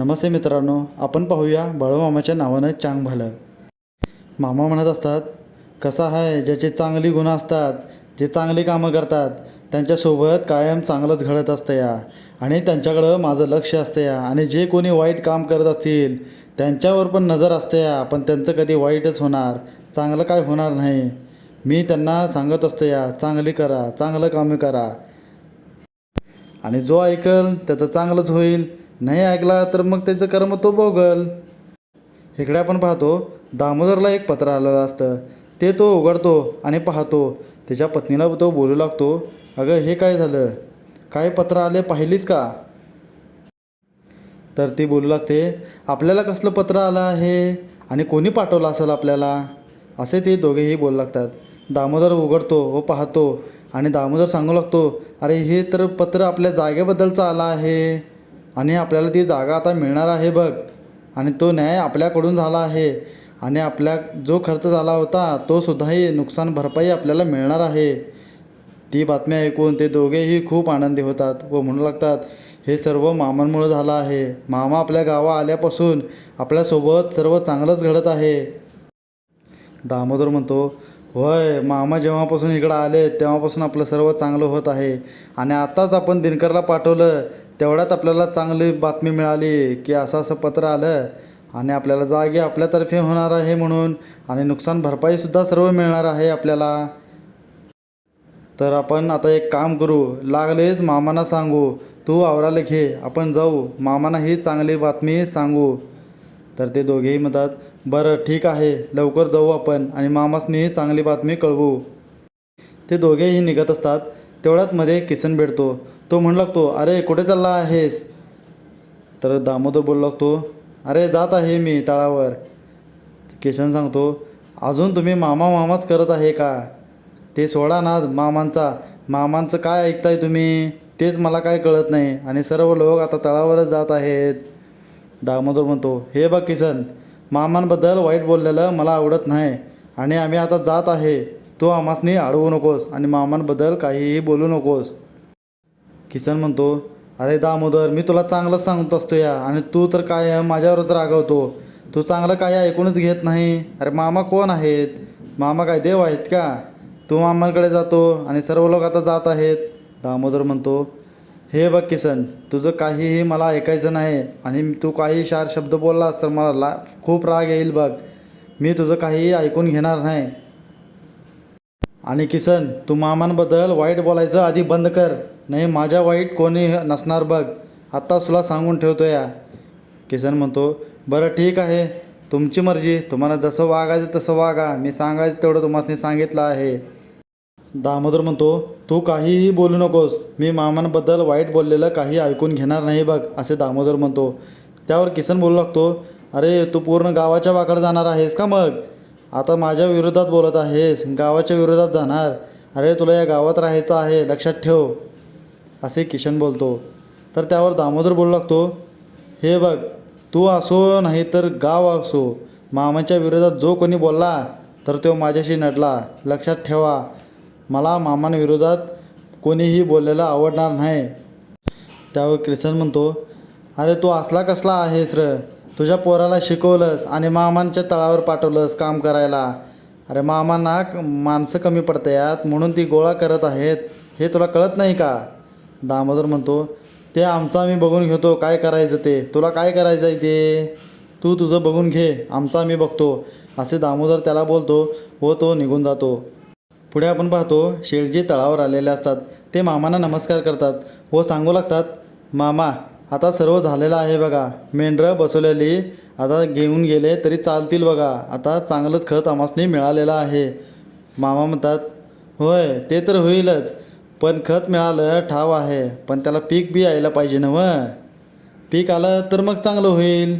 नमस्ते मित्रांनो आपण पाहूया बाळूमामाच्या नावानं चांग भलं मामा म्हणत असतात कसा आहे? ज्याचे चांगली गुण असतात जे चांगली कामं करतात त्यांच्यासोबत कायम चांगलंच घडत असतं या. आणि त्यांच्याकडं माझं लक्ष असतं या. आणि जे कोणी वाईट काम करत असतील त्यांच्यावर पण नजर असते या. पण त्यांचं कधी वाईटच होणार चांगलं काय होणार नाही. मी त्यांना सांगत असतो या चांगली करा चांगलं कामे करा. आणि जो ऐकल त्याचं चांगलंच होईल. नाही ऐकला तर मग त्याचं कर्म तो भोगल. इकडे आपण पाहतो दामोदरला एक पत्र आलेलं असतं. ते तो उघडतो आणि पाहतो. त्याच्या पत्नीला तो बोलू लागतो अगं हे काय झालं? काय पत्र आले पाहिलीस का? तर ती बोलू लागते आपल्याला कसलं पत्र आलं आहे? आणि कोणी पाठवलं असेल आपल्याला? असे ते दोघेही बोलू लागतात. दामोदर उघडतो व पाहतो आणि दामोदर सांगू लागतो अरे हे तर पत्र आपल्या जागेबद्दलचं आलं आहे. आणि आपल्याला ती जागा आता मिळणार आहे बघ. आणि तो न्याय आपल्याकडून झाला आहे. आणि आपल्या जो खर्च झाला होता तो सुद्धाही नुकसान भरपाई आपल्याला मिळणार आहे. ती बातमी ऐकून ते दोघेही खूप आनंदी होतात व म्हणू लागतात हे सर्व मामांमुळे झालं आहे. मामा आपल्या गावा आल्यापासून आपल्यासोबत सर्व चांगलंच घडत आहे. दामोदर म्हणतो होय मामा जेव्हापासून इकडं आले तेव्हापासून आपलं सर्व चांगलं होत आहे. आणि आताच आपण दिनकरला पाठवलं तेवढ्यात आपल्याला चांगली बातमी मिळाली की असं असं पत्र आलं. आणि आपल्याला जागे आपल्यातर्फे होणार आहे म्हणून आणि नुकसान भरपाईसुद्धा सर्व मिळणार आहे आपल्याला. तर आपण आता एक काम करू लागलेच मामांना सांगू तू आवराला घे आपण जाऊ मामांना ही चांगली बातमी सांगू. तर ते दोघेही म्हणतात बरं ठीक आहे. लवकर जाऊ आपण आणि मामासनीही चांगली बातमी कळवू. ते दोघेही निघत असतात. तेवढ्यात मध्ये किसन भेटतो. तो म्हणू लागतो अरे कुठे चालला आहेस? तर दामोदर बोलू लागतो अरे जात आहे मी तळावर. किसन सांगतो अजून तुम्ही मामा मामाच करत आहे का? ते सोडा ना मामांचा. मामांचं काय ऐकताय तुम्ही? तेच मला काय कळत नाही आणि सर्व लोक आता तळावरच जात आहेत. दामोदर म्हणतो हे बघ किसन मामांबद्दल वाईट बोललेलं मला आवडत नाही. आणि आम्ही आता जात आहे. तू आमासनी अडवू नकोस आणि मामांबद्दल काहीही बोलू नकोस. किसन म्हणतो अरे दामोदर मी तुला चांगलंच सांगत असतो या. आणि तू तर काय माझ्यावरच रागवतो. तू चांगलं काय ऐकूनच घेत नाही. अरे मामा कोण आहेत? मामा काय देव आहेत का? तू मामांकडे जातो आणि सर्व लोक आता जात आहेत. दामोदर म्हणतो हे बघ किसन तुझं काहीही मला ऐकायचं नाही आणि तू काही चार शब्द बोललास तर मला ला खूप राग येईल बघ. मी तुझं काहीही ऐकून घेणार नाही. आणि किसन तू मामांबद्दल वाईट बोलायचं आधी बंद कर. नाही माझ्या वाईट कोणी नसणार बघ. आत्ताच तुला सांगून ठेवतो या. किसन म्हणतो बरं ठीक आहे. तुमची मर्जी. तुम्हाला जसं वागायचं तसं वागा. मी सांगायचं तेवढं तुम्हाला सांगितलं आहे. दामोदर म्हणतो तू काहीही बोलू नकोस. मी मामांबद्दल वाईट बोललेलं काही ऐकून घेणार नाही बघ असे दामोदर म्हणतो. त्यावर किसन बोलू लागतो अरे तू पूर्ण गावाच्या वाकडे जाणार आहेस का मग? आता माझ्या विरोधात बोलत आहेस गावाच्या विरोधात जाणार. अरे तुला या गावात राहायचं आहे लक्षात ठेव असे किशन बोलतो. तर त्यावर दामोदर बोलू लागतो हे बघ तू असो नाही तर गाव असो. मामाच्या विरोधात जो कोणी बोलला तर तो माझ्याशी नडला. लक्षात ठेवा. मला मामांविरोधात कोणीही बोललेलं आवडणार नाही. त्यावर क्रिसन म्हणतो अरे तू असला कसला आहेस र? तुझ्या पोराला शिकवलंस आणि मामांच्या तळावर पाठवलंस काम करायला. अरे मामांना माणसं कमी पडतायत म्हणून ती गोळा करत आहेत. हे तुला कळत नाही का? दामोदर म्हणतो ते आमचं आम्ही बघून घेतो काय करायचं ते. तुला काय करायचं आहे ते? तू तुझं बघून घे आमचं आम्ही बघतो. असे दामोदर त्याला बोलतो व तो निघून जातो. पुढे आपण पाहतो शेळजी तळावर आलेले असतात. ते मामांना नमस्कार करतात. व सांगू लागतात मामा आता सर्व झालेलं आहे बघा. मेंढरं बसवलेली आता घेऊन गेले तरी चालतील बघा. आता चांगलंच खत आमासनी मिळालेलं आहे. मामा म्हणतात होय ते तर होईलच पण खत मिळालं ठाव आहे. पण त्याला पीक बी यायला पाहिजे ना व? पीक आलं तर मग चांगलं होईल.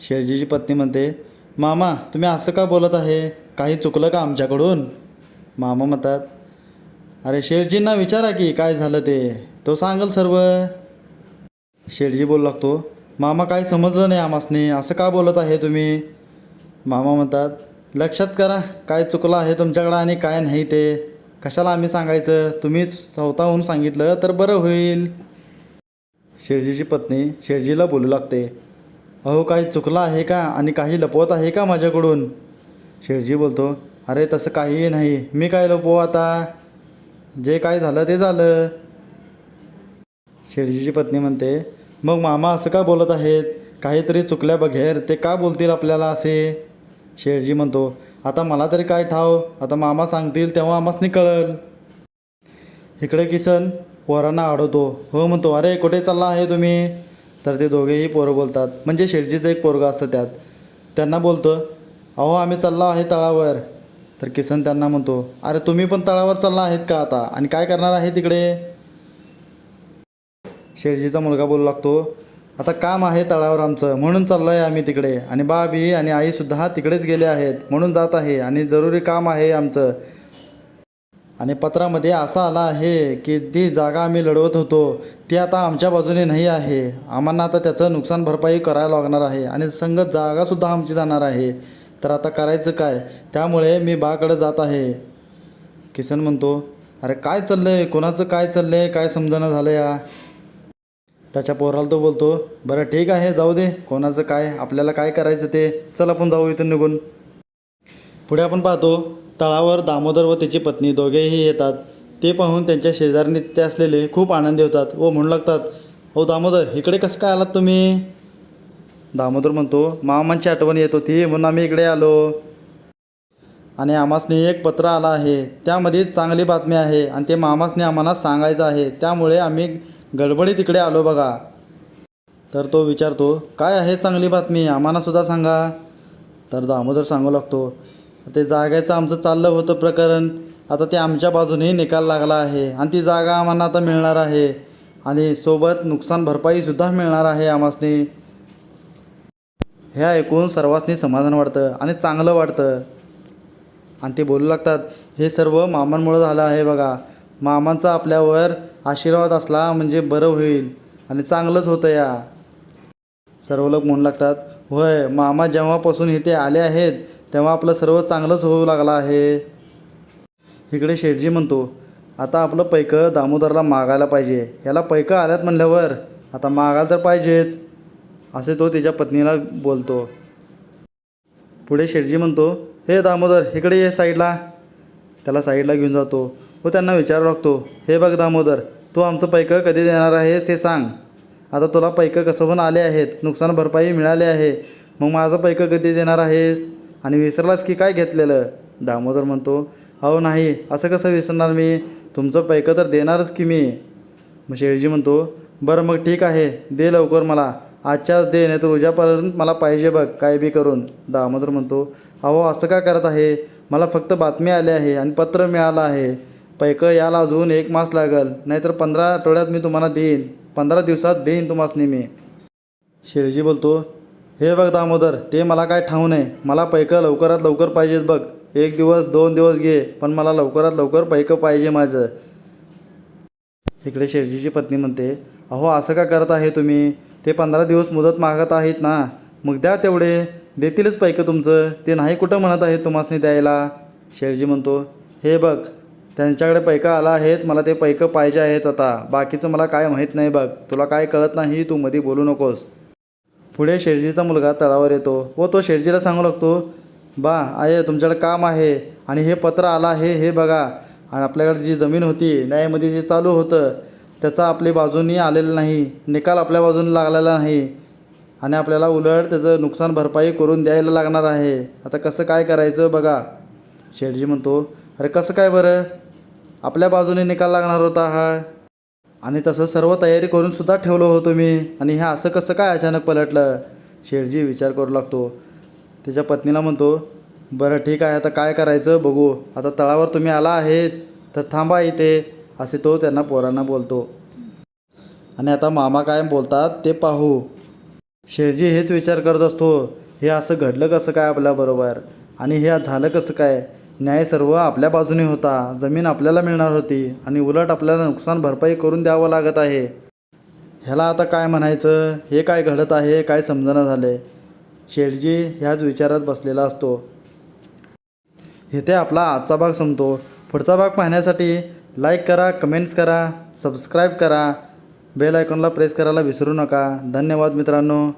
शेळजीची पत्नी म्हणते मामा तुम्ही असं का बोलत आहे? काही चुकलं का आमच्याकडून? मामा म्हणतात अरे शेठजींना विचारा की काय झालं ते. तो सांगल सर्व. शेठजी बोलू लागतो मामा काय समजलं नाही आमासने असं का बोलत आहे तुम्ही? मामा म्हणतात लक्षात करा काय चुकलं आहे तुमच्याकडं आणि काय नाही ते. कशाला आम्ही सांगायचं? तुम्ही स्वतःहून सांगितलं तर बरं होईल. शेठजीची पत्नी शेठजीला बोलू लागते अहो काही चुकलं आहे का? आणि काही लपवत आहे का माझ्याकडून? शेठजी बोलतो अरे तसं काहीही नाही. मी काय लपवू आता? जे काय झालं ते झालं. शेठजीची पत्नी म्हणते मग मामा असं का बोलत आहेत? काहीतरी चुकल्या बघेर ते का बोलतील आपल्याला असे? शेरजी म्हणतो आता मला तरी काय ठाव? आता मामा सांगतील तेव्हा आम्हासनी कळल. इकडे किसन पोरांना आडवतो. हो म्हणतो अरे कुठे चालला आहे तुम्ही? तर ते दोघेही पोरं बोलतात. म्हणजे शेरजीचं एक पोरगा असतं त्यात. त्यांना बोलतो अहो आम्ही चाललो आहे तळावर. तर किसन त्यांना म्हणतो अरे तुम्ही पण तळावर चालला आहेत का आता? आणि काय करणार आहे तिकडे? शेठजीचा मुलगा बोलू लागतो आता काम आहे तळावर आमचं म्हणून चाललो आहे आम्ही तिकडे. आणि बाबी आणि आईसुद्धा तिकडेच गेले आहेत म्हणून जात आहे. आणि जरुरी काम आहे आमचं. आणि पत्रामध्ये असं आलं आहे की ती जागा आम्ही लढवत होतो ती आता आमच्या बाजूने नाही आहे. आम्हाला आता त्याचं नुकसान भरपाई करायला लागणार आहे आणि संगत जागासुद्धा आमची जाणार आहे. तर आता करायचं काय? त्यामुळे मी बाकडं जात आहे. किसन म्हणतो अरे काय चाललं आहे कोणाचं काय चाललं आहे काय समजणं झालं या? त्याच्या पोराला तो बोलतो बरं ठीक आहे जाऊ दे. कोणाचं काय? आपल्याला काय करायचं ते? चल आपण जाऊ इथून निघून. पुढे आपण पाहतो तळावर दामोदर व त्याची पत्नी दोघेही येतात. ते पाहून त्यांच्या शेजारीने तिथे असलेले खूप आनंदी होतात व म्हणू लागतात हो दामोदर इकडे कसं काय आलात तुम्ही? दामोदर म्हणतो मामांची आठवण येत होती म्हणून आम्ही इकडे आलो. आणि आमासने एक पत्र आलं आहे. त्यामध्ये चांगली बातमी आहे आणि ते मामासने आम्हाला सांगायचं आहे. त्यामुळे आम्ही गडबडीत तिकडे आलो बघा. तर तो विचारतो काय आहे चांगली बातमी? आम्हालासुद्धा सांगा. तर दामोदर सांगू लागतो ते जागेचं आमचं चाललं होतं प्रकरण. आता ते आमच्या बाजूनेही निकाल लागला आहे आणि ती जागा आम्हाला आता मिळणार आहे. आणि सोबत नुकसान भरपाईसुद्धा मिळणार आहे आमासने हे ऐकून सर्वांनी समाधान वाटतं आणि चांगलं वाटतं. आणि ते बोलू लागतात हे सर्व मामांमुळं झालं आहे बघा. मामांचा आपल्यावर आशीर्वाद असला म्हणजे बरं होईल आणि चांगलंच होतं या. सर्व लोक म्हणू लागतात होय मामा जेव्हापासून इथे आले आहेत तेव्हा आपलं सर्व चांगलंच होऊ लागलं आहे. इकडे शेठजी म्हणतो आता आपलं पैकं दामोदरला मागायला पाहिजे. याला पैकं आल्यात म्हणल्यावर आता मागायला तर पाहिजेच. असे तो त्याच्या पत्नीला बोलतो. पुढे शेटजी म्हणतो हे दामोदर इकडे ये साईडला. त्याला साईडला घेऊन जातो व त्यांना विचारू लागतो हे बघ दामोदर तू आमचं पैकं कधी देणार आहेस ते सांग. आता तुला पैकं कसं पण आले आहेत नुकसान भरपाई मिळाली आहे मग माझं पैकं कधी देणार आहेस? आणि विसरलास की काय घेतलेलं? दामोदर म्हणतो अहो नाही असं कसं विसरणार मी? तुमचं पैकं तर देणारच की मी. मग शेळजी म्हणतो बरं मग ठीक आहे दे लवकर मला. आजच्याच दे नाही तर उद्यापर्यंत मला पाहिजे बघ काय बी करून. दामोदर म्हणतो अहो असं का करत आहे? मला फक्त बातमी आली आहे आणि पत्र मिळालं आहे. पैकं याला अजून एक मास लागल नाहीतर पंधरा आठवड्यात मी तुम्हाला देईन. पंधरा दिवसात देईन तुम्हाला मी. शेळजी बोलतो हे बघ दामोदर ते मला काय ठाऊ नाही. मला पैकं लवकरात लवकर पाहिजेत बघ. एक दिवस दोन दिवस घे पण मला लवकरात लवकर पैकं पाहिजे माझं. इकडे शेळजीची पत्नी म्हणते अहो असं का करत आहे तुम्ही? ते पंधरा दिवस मुदत मागत आहेत ना. मग द्या तेवढे. देतीलच पैकं तुमचं. ते नाही कुठं म्हणत आहेत तुम्हासनी द्यायला. शेळजी म्हणतो हे बघ त्यांच्याकडे पैका आला आहेत. मला ते पैकं पाहिजे आहेत आता. बाकीचं मला काय माहीत नाही बघ. तुला काय कळत नाही तू मध्ये बोलू नकोस. पुढे शेळजीचा मुलगा तळावर येतो. व तो शेळजीला सांगू लागतो बा आहे तुमच्याकडे काम आहे आणि हे पत्र आलं आहे हे बघा. आणि आपल्याकडे जी जमीन होती न्यायमध्ये जे चालू होतं त्याचा आपली बाजूनी आलेला नाही निकाल आपल्या बाजूने लागलेला नाही आणि आपल्याला उलट त्याचं नुकसान भरपाई करून द्यायला लागणार आहे. आता कसं काय करायचं बघा. शेठजी म्हणतो अरे कसं काय बरं? आपल्या बाजूने निकाल लागणार होता हा. आणि तसं सर्व तयारी करूनसुद्धा ठेवलो ठेवलं होतं मी आणि हे असं कसं काय अचानक पलटलं? शेठजी विचार करू लागतो. त्याच्या पत्नीला म्हणतो बरं ठीक आहे आता काय करायचं बघू. आता तळावर तुम्ही आला आहेत तर थांबा इथे. असे तो त्यांना पोरांना बोलतो. आणि आता मामा काय बोलतात ते पाहू. शेरजी हेच विचार करत असतो हे असं घडलं कसं काय आपल्याबरोबर आणि हे झालं कसं काय? न्याय सर्व आपल्या बाजूने होता. जमीन आपल्याला मिळणार होती आणि उलट आपल्याला नुकसान भरपाई करून द्यावं लागत आहे. ह्याला आता काय म्हणायचं? हे काय घडत आहे? काय समजणं झाले शेठजी ह्याच विचारात बसलेला असतो. इथे आपला आजचा भाग संपतो. पुढचा भाग पाहण्यासाठी लाईक करा कमेंट्स करा सबस्क्राईब करा बेल आयकॉनला प्रेस करायला विसरू नका. धन्यवाद मित्रांनो.